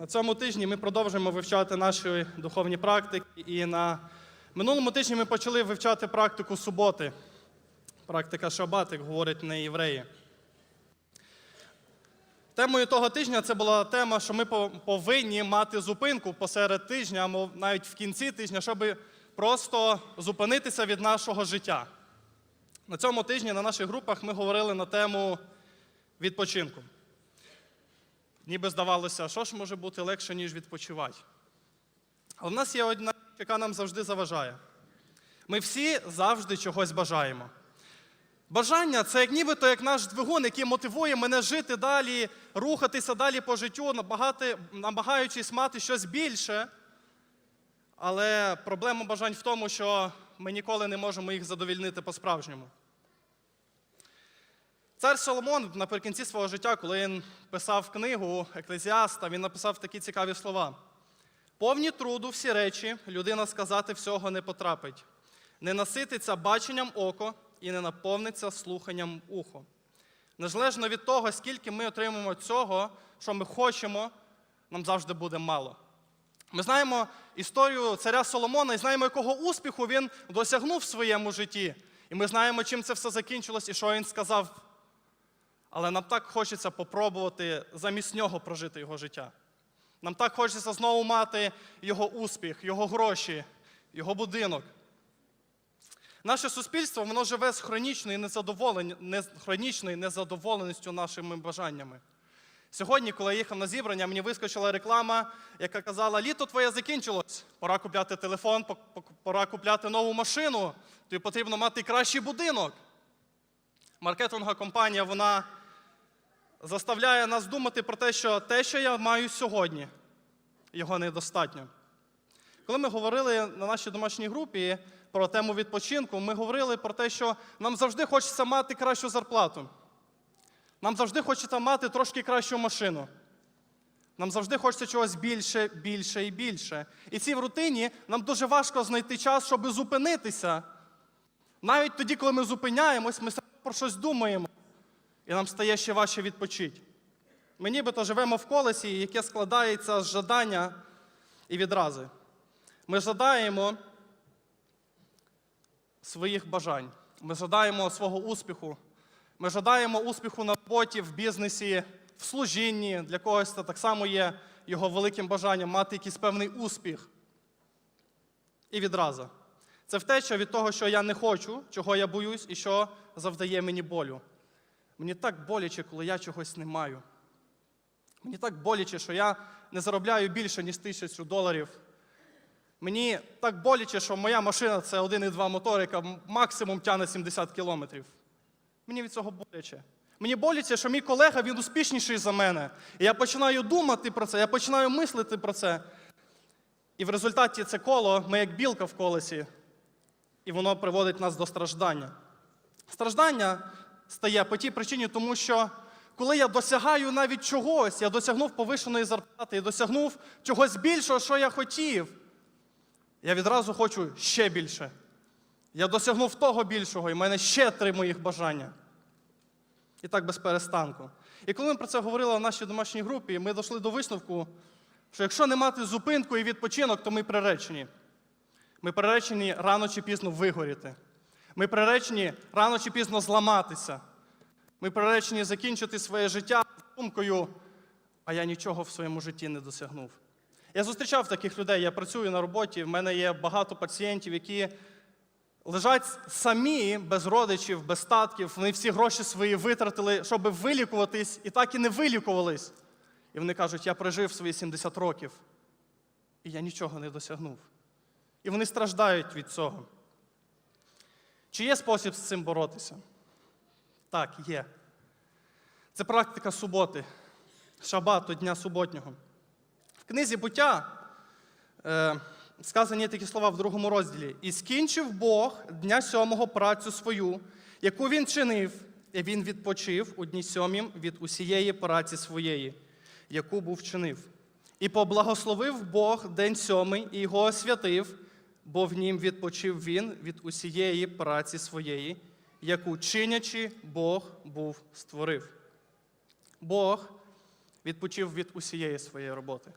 На цьому тижні ми продовжуємо вивчати наші духовні практики. І на минулому тижні ми почали вивчати практику суботи. Практика шабат, як говорять не євреї. Темою того тижня це була тема, що ми повинні мати зупинку посеред тижня, або навіть в кінці тижня, щоб просто зупинитися від нашого життя. На цьому тижні на наших групах ми говорили на тему відпочинку. Ніби здавалося, що ж може бути легше, ніж відпочивати. Але в нас є одна, яка нам завжди заважає. Ми всі завжди чогось бажаємо. Бажання це як нібито як наш двигун, який мотивує мене жити далі, рухатися далі по життю, набагати, намагаючись мати щось більше. Але проблема бажань в тому, що ми ніколи не можемо їх задовільнити по-справжньому. Цар Соломон наприкінці свого життя, коли він писав книгу Еклезіаста, він написав такі цікаві слова: повні труду всі речі, людина сказати всього не потрапить, не насититься баченням око і не наповниться слуханням ухо. Незалежно від того, скільки ми отримаємо цього, що ми хочемо, нам завжди буде мало. Ми знаємо історію царя Соломона і знаємо, якого успіху він досягнув в своєму житті. І ми знаємо, чим це все закінчилось і що він сказав. Але нам так хочеться попробувати замість нього прожити його життя. Нам так хочеться знову мати його успіх, його гроші, його будинок. Наше суспільство воно живе з хронічною, незадоволен... хронічною незадоволеністю нашими бажаннями. Сьогодні, коли я їхав на зібрання, мені вискочила реклама, яка казала: літо твоє закінчилось, пора купляти телефон, по- по- пора купляти нову машину, тобі потрібно мати кращий будинок. Маркетингова компанія вона заставляє нас думати про те, що те, що я маю сьогодні, його недостатньо. Коли ми говорили на нашій домашній групі про тему відпочинку, ми говорили про те, що нам завжди хочеться мати кращу зарплату. Нам завжди хочеться мати трошки кращу машину. Нам завжди хочеться чогось більше, більше і більше. І цій рутині нам дуже важко знайти час, щоб зупинитися. Навіть тоді, коли ми зупиняємось, ми про щось думаємо, і нам стає ще важче відпочити. Ми нібито живемо в колесі, яке складається з жадання і відрази. Ми жадаємо своїх бажань, ми жадаємо свого успіху, ми жадаємо успіху на роботі, в бізнесі, в служінні. Для когось це так само є його великим бажанням мати якийсь певний успіх. І відраза. Це втеча від того, що я не хочу, чого я боюсь і що завдає мені болю. Мені так боляче, коли я чогось не маю. Мені так боляче, що я не заробляю більше, ніж тисячу доларів. Мені так боляче, що моя машина це 1,2 мотор, яка максимум тягне 70 кілометрів. Мені від цього боляче. Мені боляче, що мій колега він успішніший за мене. І я починаю думати про це, я починаю мислити про це. І в результаті це коло, ми як білка в колесі, і воно приводить нас до страждання. Страждання стає по тій причині, тому що коли я досягаю навіть чогось, я досягнув повишеної зарплати, я досягнув чогось більшого, що я хотів, я відразу хочу ще більше. Я досягнув того більшого, і в мене ще три моїх бажання. І так без перестанку. І коли ми про це говорили в нашій домашній групі, ми дійшли до висновку, що якщо не мати зупинку і відпочинок, то ми приречені. Ми приречені рано чи пізно вигоріти. Ми приречені рано чи пізно зламатися. Ми приречені закінчити своє життя думкою, а я нічого в своєму житті не досягнув. Я зустрічав таких людей, я працюю на роботі, в мене є багато пацієнтів, які лежать самі без родичів, без статків. Вони всі гроші свої витратили, щоб вилікуватись, і так і не вилікувались. І вони кажуть, я прожив свої 70 років, і я нічого не досягнув. І вони страждають від цього. Чи є спосіб з цим боротися? Так, є. Це практика суботи, шабату, дня суботнього. В книзі буття е, сказані такі слова в другому розділі. І скінчив Бог дня сьомого працю свою, яку він чинив, і він відпочив у дні сьомім від усієї праці своєї, яку був чинив. І поблагословив Бог день сьомий і його освятив, бо в нім відпочив він від усієї праці своєї, яку чинячи Бог був створив. Бог відпочив від усієї своєї роботи.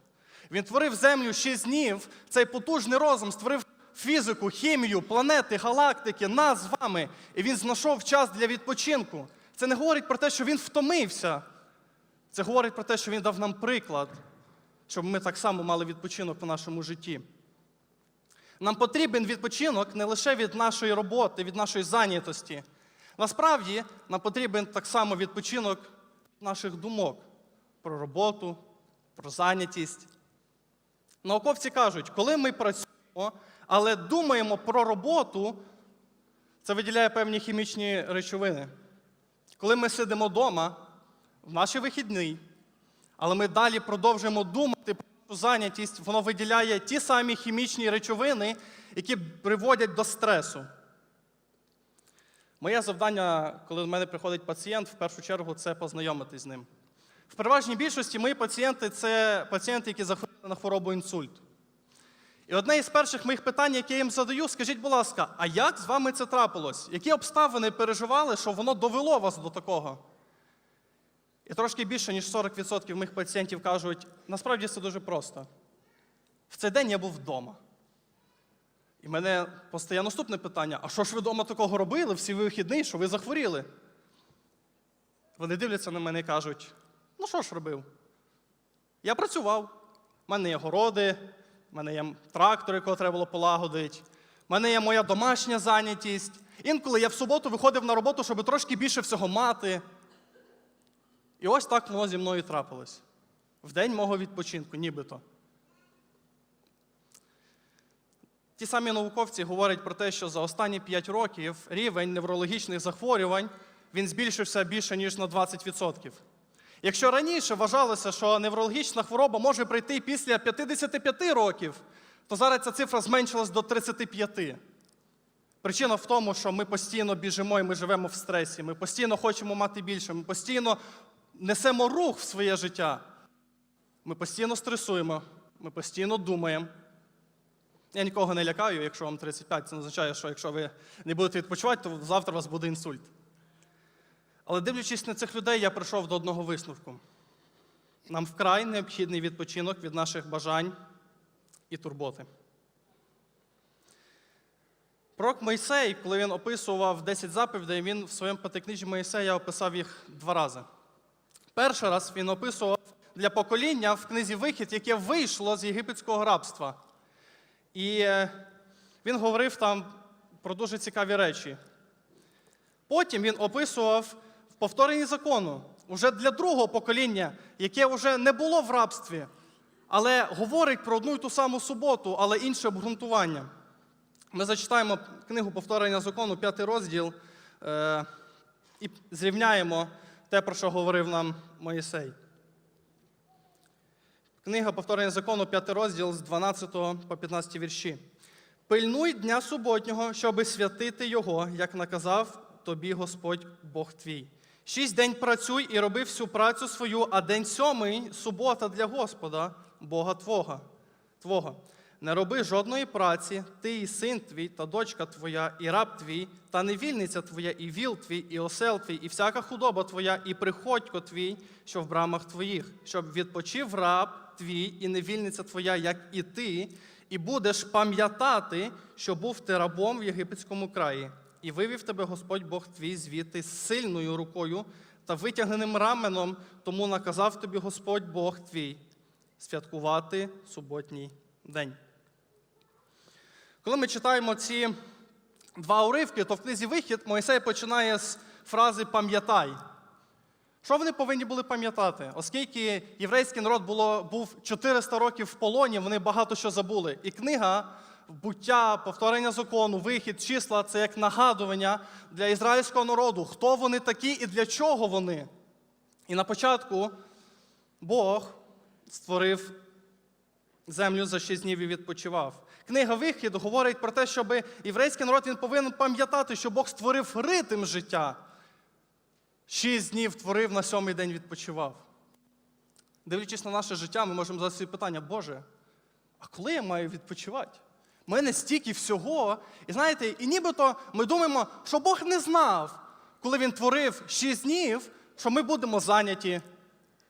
Він творив землю шість днів, цей потужний розум створив фізику, хімію, планети, галактики, нас з вами. І він знайшов час для відпочинку. Це не говорить про те, що він втомився. Це говорить про те, що він дав нам приклад, щоб ми так само мали відпочинок у нашому житті. Нам потрібен відпочинок не лише від нашої роботи, від нашої зайнятості. Насправді, нам потрібен так само відпочинок наших думок про роботу, про зайнятість. Науковці кажуть, коли ми працюємо, але думаємо про роботу, це виділяє певні хімічні речовини. Коли ми сидимо вдома, в наші вихідні, але ми далі продовжуємо думати про зайнятість, воно виділяє ті самі хімічні речовини, які приводять до стресу. Моє завдання, коли до мене приходить пацієнт, в першу чергу це познайомитись з ним. В переважній більшості мої пацієнти це пацієнти, які захворіли на хворобу інсульт. І одне із перших моїх питань, яке я їм задаю, скажіть, будь ласка, а як з вами це трапилось? Які обставини переживали, що воно довело вас до такого? І трошки більше, ніж 40% моїх пацієнтів кажуть, насправді це дуже просто. В цей день я був вдома. І мене постає наступне питання: а що ж ви вдома такого робили всі вихідні, що ви захворіли? Вони дивляться на мене і кажуть: ну що ж робив? Я працював. У мене є городи, в мене є трактор, якого треба було полагодити, в мене є моя домашня зайнятість. Інколи я в суботу виходив на роботу, щоб трошки більше всього мати. І ось так воно зі мною трапилось. В день мого відпочинку, нібито. Ті самі науковці говорять про те, що за останні 5 років рівень неврологічних захворювань він збільшився більше, ніж на 20%. Якщо раніше вважалося, що неврологічна хвороба може прийти після 55 років, то зараз ця цифра зменшилась до 35. Причина в тому, що ми постійно біжимо і ми живемо в стресі. Ми постійно хочемо мати більше, ми постійно несемо рух в своє життя. Ми постійно стресуємо, ми постійно думаємо. Я нікого не лякаю, якщо вам 35, це не означає, що якщо ви не будете відпочивати, то завтра у вас буде інсульт. Але дивлячись на цих людей, я прийшов до одного висновку. Нам вкрай необхідний відпочинок від наших бажань і турботи. Пророк Мойсей, коли він описував 10 заповідей, він в своєму п'ятикнижі Моїсея описав їх два рази. Перший раз він описував для покоління в книзі Вихід, яке вийшло з єгипетського рабства. І е, він говорив там про дуже цікаві речі. Потім він описував в повторенні закону вже для другого покоління, яке вже не було в рабстві, але говорить про одну й ту саму суботу, але інше обґрунтування. Ми зачитаємо книгу повторення закону, п'ятий розділ, е, і зрівняємо те, про що говорив нам Моїсей. Книга повторення закону, п'ятий розділ з 12 по 15 вірші. Пильнуй дня суботнього, щоби святити його, як наказав тобі Господь Бог твій. Шість день працюй і роби всю працю свою, а день сьомий субота для Господа, Бога Твого. Твого. Не роби жодної праці, ти і син твій, та дочка твоя, і раб твій, та невільниця твоя, і віл твій, і осел твій, і всяка худоба твоя, і приходько твій, що в брамах твоїх, щоб відпочив раб твій і невільниця твоя, як і ти, і будеш пам'ятати, що був ти рабом в єгипетському краї, і вивів тебе Господь Бог твій звідти сильною рукою та витягненим раменом, тому наказав тобі Господь Бог твій святкувати суботній день. Коли ми читаємо ці два уривки, то в книзі Вихід Мойсей починає з фрази пам'ятай. Що вони повинні були пам'ятати? Оскільки єврейський народ було, був 400 років в полоні, вони багато що забули. І книга буття, повторення закону, вихід, числа це як нагадування для ізраїльського народу, хто вони такі і для чого вони. І на початку Бог створив землю за шість днів і відпочивав. Книга Вихід говорить про те, щоб єврейський народ він повинен пам'ятати, що Бог створив ритм життя. Шість днів творив, на сьомий день відпочивав. Дивлячись на наше життя, ми можемо задати собі питання, Боже, а коли я маю відпочивати? У мене стільки всього. І знаєте, і нібито ми думаємо, що Бог не знав, коли Він творив шість днів, що ми будемо зайняті,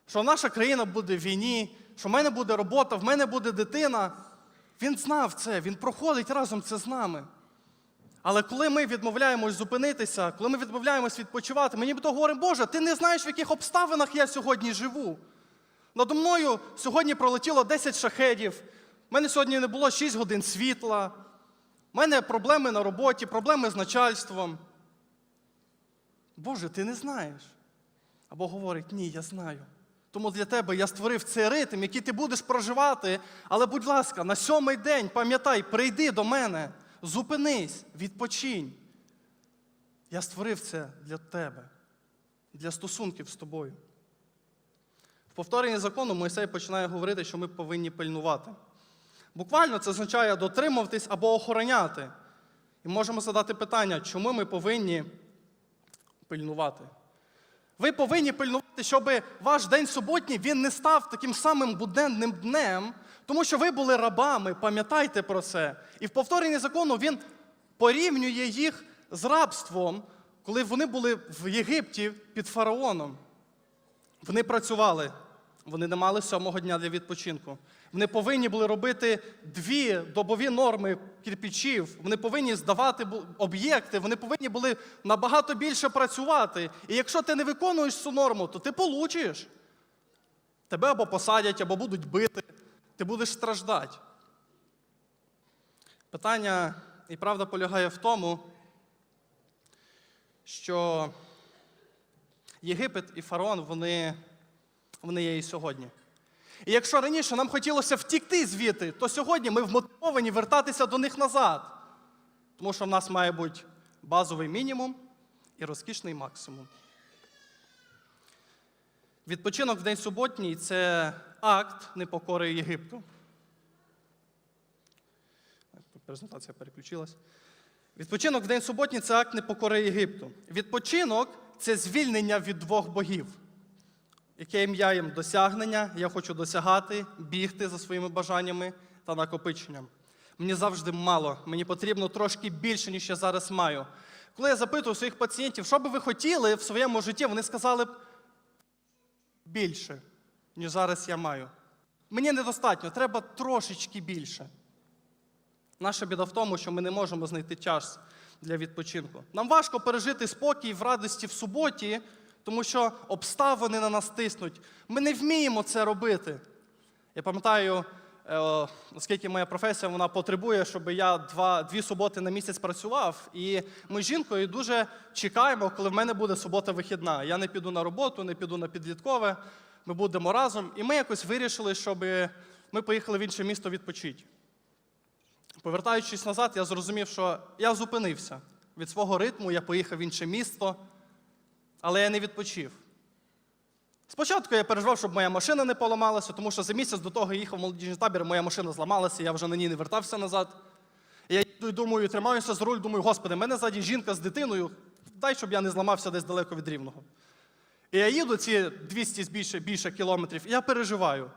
що наша країна буде в війні, що в мене буде робота, в мене буде дитина. Він знав це, він проходить разом це з нами. Але коли ми відмовляємось зупинитися, коли ми відмовляємось відпочивати, ми нібито говоримо, Боже, ти не знаєш, в яких обставинах я сьогодні живу. Надо мною сьогодні пролетіло 10 шахедів. У мене сьогодні не було 6 годин світла. У мене проблеми на роботі, проблеми з начальством. Боже, ти не знаєш. Або говорить, ні, я знаю. Тому для тебе я створив цей ритм, який ти будеш проживати. Але, будь ласка, на сьомий день пам'ятай, прийди до мене, зупинись, відпочинь. Я створив це для тебе, для стосунків з тобою. В повторенні закону Мойсей починає говорити, що ми повинні пильнувати. Буквально це означає дотримуватись або охороняти. І можемо задати питання, чому ми повинні пильнувати? Ви повинні пильнувати, щоб ваш день суботній він не став таким самим буденним днем, тому що ви були рабами, пам'ятайте про це. І в повторенні закону він порівнює їх з рабством, коли вони були в Єгипті під фараоном. Вони працювали, вони не мали сьомого дня для відпочинку. Вони повинні були робити дві добові норми кирпичів, вони повинні здавати об'єкти, вони повинні були набагато більше працювати. І якщо ти не виконуєш цю норму, то ти получиш. Тебе або посадять, або будуть бити, ти будеш страждати. Питання і правда полягає в тому, що Єгипет і фараон, вони, вони є і сьогодні. І якщо раніше нам хотілося втікти звідти, то сьогодні ми вмотивовані вертатися до них назад. Тому що в нас має бути базовий мінімум і розкішний максимум. Відпочинок в день суботній це акт непокори Єгипту. Презентація переключилась. Відпочинок в день суботній це акт непокори Єгипту. Відпочинок це звільнення від двох богів. Яке ім'я їм досягнення, я хочу досягати, бігти за своїми бажаннями та накопиченням. Мені завжди мало, мені потрібно трошки більше, ніж я зараз маю. Коли я запитую своїх пацієнтів, що би ви хотіли в своєму житті, вони сказали б більше, ніж зараз я маю. Мені недостатньо, треба трошечки більше. Наша біда в тому, що ми не можемо знайти час для відпочинку. Нам важко пережити спокій в радості в суботі, тому що обставини на нас тиснуть. Ми не вміємо це робити. Я пам'ятаю, е, оскільки моя професія вона потребує, щоб я два, дві суботи на місяць працював. І ми з жінкою дуже чекаємо, коли в мене буде субота вихідна. Я не піду на роботу, не піду на підліткове. Ми будемо разом. І ми якось вирішили, щоб ми поїхали в інше місто відпочити. Повертаючись назад, я зрозумів, що я зупинився від свого ритму, я поїхав в інше місто, але я не відпочив. Спочатку я переживав, щоб моя машина не поламалася, тому що за місяць до того я їхав в молодіжний табір, моя машина зламалася, я вже на ній не вертався назад. Я йду і думаю, тримаюся за руль, думаю, господи, в мене ззаді жінка з дитиною, дай, щоб я не зламався десь далеко від рівного. І я їду ці 200 більше, більше кілометрів, і я переживаю.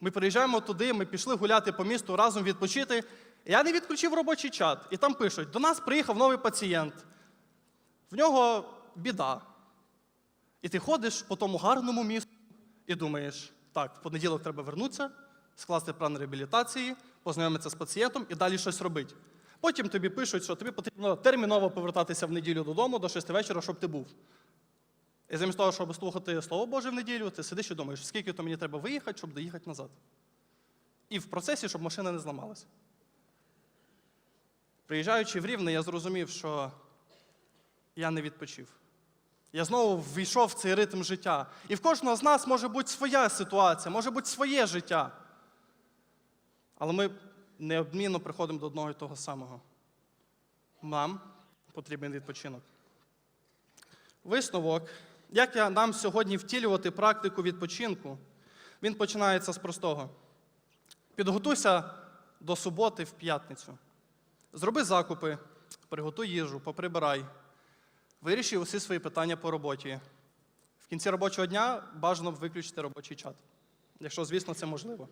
Ми приїжджаємо туди, ми пішли гуляти по місту, разом відпочити. Я не відключив робочий чат, і там пишуть: до нас приїхав новий пацієнт, в нього біда. І ти ходиш по тому гарному місту і думаєш, так, в понеділок треба вернутися, скласти план реабілітації, познайомитися з пацієнтом і далі щось робити. Потім тобі пишуть, що тобі потрібно терміново повертатися в неділю додому до 6 вечора, щоб ти був. І замість того, щоб слухати Слово Боже в неділю, ти сидиш і думаєш, скільки то мені треба виїхати, щоб доїхати назад. І в процесі, щоб машина не зламалася. Приїжджаючи в Рівне, я зрозумів, що я не відпочив. Я знову ввійшов в цей ритм життя. І в кожного з нас може бути своя ситуація, може бути своє життя. Але ми неодмінно приходимо до одного і того самого. Нам потрібен відпочинок. Висновок, як я нам сьогодні втілювати практику відпочинку, він починається з простого. Підготуйся до суботи в п'ятницю. Зроби закупи, приготуй їжу, поприбирай. Вирішив усі свої питання по роботі. В кінці робочого дня бажано б виключити робочий чат, якщо, звісно, це можливо.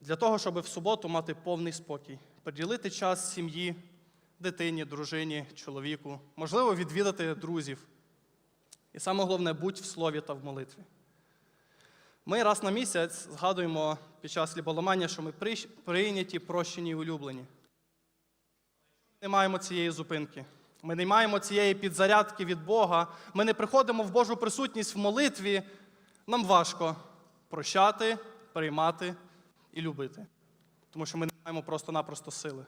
Для того, щоб в суботу мати повний спокій, приділити час сім'ї, дитині, дружині, чоловіку, можливо, відвідати друзів. І саме головне, будь в слові та в молитві. Ми раз на місяць згадуємо під час ліболомання, що ми прийняті, прощені і улюблені. Не маємо цієї зупинки. Ми не маємо цієї підзарядки від Бога. Ми не приходимо в Божу присутність в молитві. Нам важко прощати, приймати і любити. Тому що ми не маємо просто-напросто сили.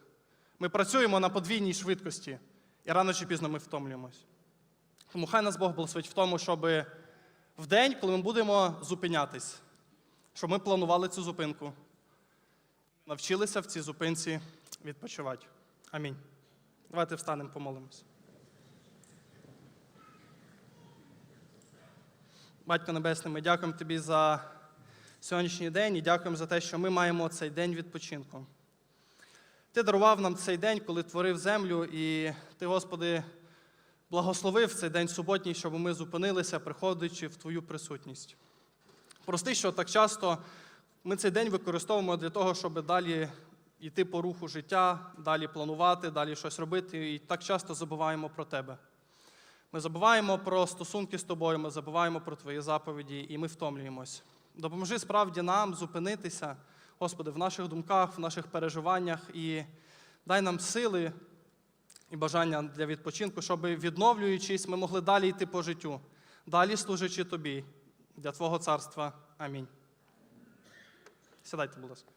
Ми працюємо на подвійній швидкості, і рано чи пізно ми втомлюємось. Тому хай нас Бог благословить в тому, щоб в день, коли ми будемо зупинятись, щоб ми планували цю зупинку, навчилися в цій зупинці відпочивати. Амінь. Давайте встанемо, помолимось. Батько Небесний, ми дякуємо Тобі за сьогоднішній день і дякуємо за те, що ми маємо цей день відпочинку. Ти дарував нам цей день, коли творив землю, і ти, Господи, благословив цей день суботній, щоб ми зупинилися, приходячи в Твою присутність. Прости, що так часто ми цей день використовуємо для того, щоб далі йти по руху життя, далі планувати, далі щось робити, і так часто забуваємо про Тебе. Ми забуваємо про стосунки з тобою, ми забуваємо про твої заповіді, і ми втомлюємось. Допоможи справді нам зупинитися, Господи, в наших думках, в наших переживаннях і дай нам сили і бажання для відпочинку, щоб, відновлюючись, ми могли далі йти по життю, далі служачи тобі для Твого царства. Амінь. Сідайте, будь ласка.